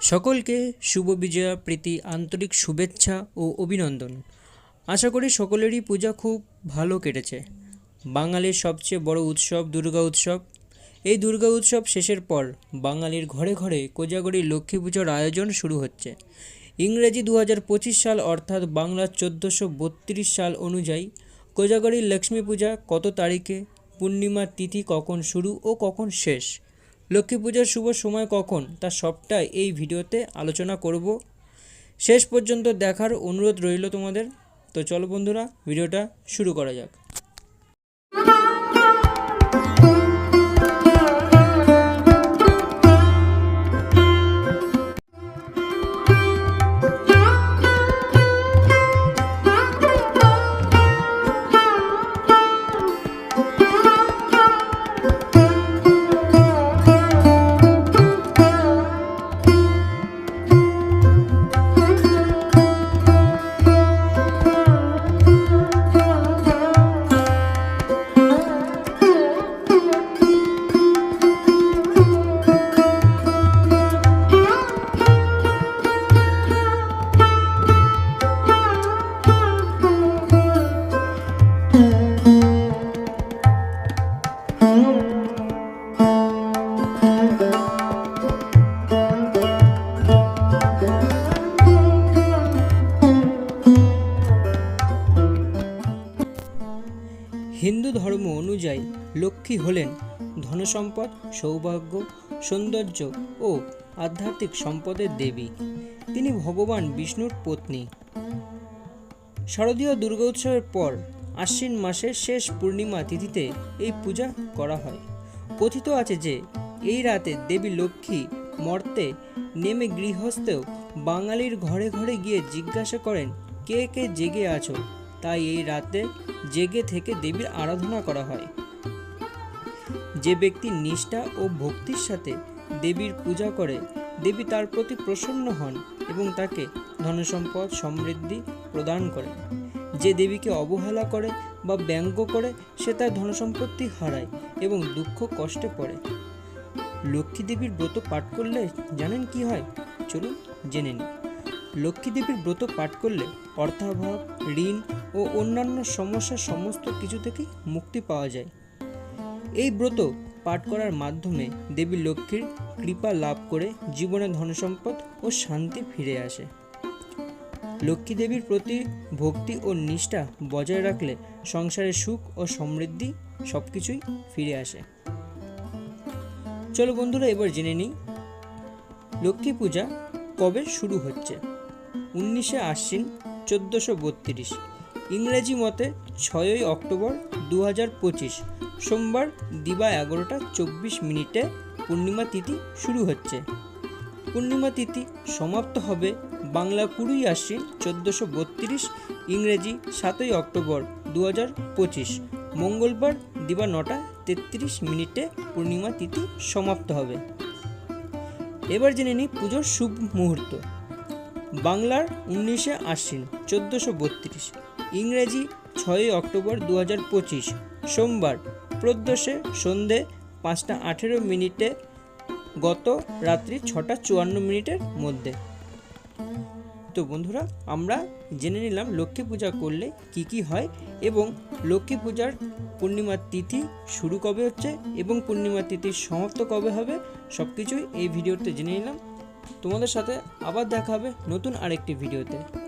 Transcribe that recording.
সকলকে শুভ বিজয়া, প্রীতি, আন্তরিক শুভেচ্ছা ও অভিনন্দন। আশা করি সকলেরই পূজা খুব ভালো কেটেছে। বাঙালির সবচেয়ে বড় উৎসব দুর্গা উৎসব। এই দুর্গা উৎসব শেষের পর বাঙালির ঘরে ঘরে কোজাগরী লক্ষ্মী পুজোর আয়োজন শুরু হচ্ছে। ইংরেজি দু হাজার পঁচিশ সাল অর্থাৎ বাংলা চোদ্দোশো সাল অনুযায়ী কোজাগরী লক্ষ্মী পূজা কত তারিখে, পূর্ণিমার তিথি কখন শুরু ও কখন শেষ লক্ষ্মী পূজার শুভ সময় কখন? তা সবটাই এই ভিডিওতে আলোচনা করব। শেষ পর্যন্ত দেখার অনুরোধ রইল তোমাদের। তো চলো বন্ধুরা, ভিডিওটা শুরু করা যাক। হিন্দু ধর্ম অনুযায়ী লক্ষ্মী হলেন ধনসম্পদ, সৌভাগ্য, সৌন্দর্য ও আধ্যাত্মিক সম্পদের দেবী। তিনি ভগবান বিষ্ণুর পত্নী। শারদীয় দুর্গোৎসবের পর আশ্বিন মাসের শেষ পূর্ণিমা তিথিতে এই পূজা করা হয়। কথিত আছে যে, এই রাতে দেবী লক্ষ্মী মর্তে নেমে গৃহস্থেও বাঙালির ঘরে ঘরে গিয়ে জিজ্ঞাসা করেন, কে কে জেগে আছো? তাই এই রাতে জেগে থেকে দেবীর আরাধনা করা হয়। যে ব্যক্তি নিষ্ঠা ও ভক্তির সাথে দেবীর পূজা করে, দেবী তার প্রতি প্রসন্ন হন এবং তাকে ধনসম্পদ, সমৃদ্ধি প্রদান করে যে দেবীকে অবহেলা করে বা ব্যঙ্গ করে, সে তার ধনসম্পত্তি হারায় এবং দুঃখ কষ্টে পড়ে। লক্ষ্মী দেবীর ব্রত পাঠ করলে জানেন কি হয়? চলুন জেনে নিই। লক্ষ্মী দেবীর ব্রত পাঠ করলে অর্থাভাব, ঋণ ও অন্যান্য সমস্যা সমস্ত কিছু থেকেই মুক্তি পাওয়া যায়। এই ব্রত পাঠ করার মাধ্যমে দেবী লক্ষ্মীর কৃপা লাভ করে জীবনে ধনসম্পদ ও শান্তি ফিরে আসে। লক্ষ্মী দেবীর প্রতি ভক্তি ও নিষ্ঠা বজায় রাখলে সংসারে সুখ ও সমৃদ্ধি সব কিছুই ফিরে আসে। চলো বন্ধুরা, এবার জেনে নিই লক্ষ্মী পূজা কবে শুরু হচ্ছে? উনিশে আশ্বিন চোদ্দোশো বত্রিশ। ইংরেজি মতে ছয়ই অক্টোবর দু হাজার পঁচিশ, সোমবার দিবা এগারোটা চব্বিশ মিনিটে পূর্ণিমা তিথি শুরু হচ্ছে। পূর্ণিমা তিথি সমাপ্ত হবে বাংলা কুড়ি আশ্বিন চোদ্দোশো বত্রিশ ইংরেজি সাতই অক্টোবর দু হাজার পঁচিশ, মঙ্গলবার দিবা নটা তেত্রিশ মিনিটে পূর্ণিমা তিথি সমাপ্ত হবে। এবার জেনে নিই পুজোর শুভ মুহূর্ত। বাংলার উনিশে আশ্বিন চোদ্দোশো বত্রিশ ইংরেজি ছয়ই অক্টোবর দু হাজার পঁচিশ, সোমবার প্রদোষে সন্ধে পাঁচটা আঠেরো মিনিটে গত রাত্রি ছটা চুয়ান্ন মিনিটের মধ্যে। তো বন্ধুরা, আমরা জেনে নিলাম লক্ষ্মী পূজা করলে কি কি হয় এবং লক্ষ্মী পূজার পূর্ণিমার তিথি শুরু কবে হচ্ছে এবং পূর্ণিমার তিথির সমাপ্ত কবে হবে সব কিছুই এই ভিডিওতে জেনে নিলাম। তোমাদের সাথে আবার দেখা হবে নতুন আরেকটি ভিডিওতে।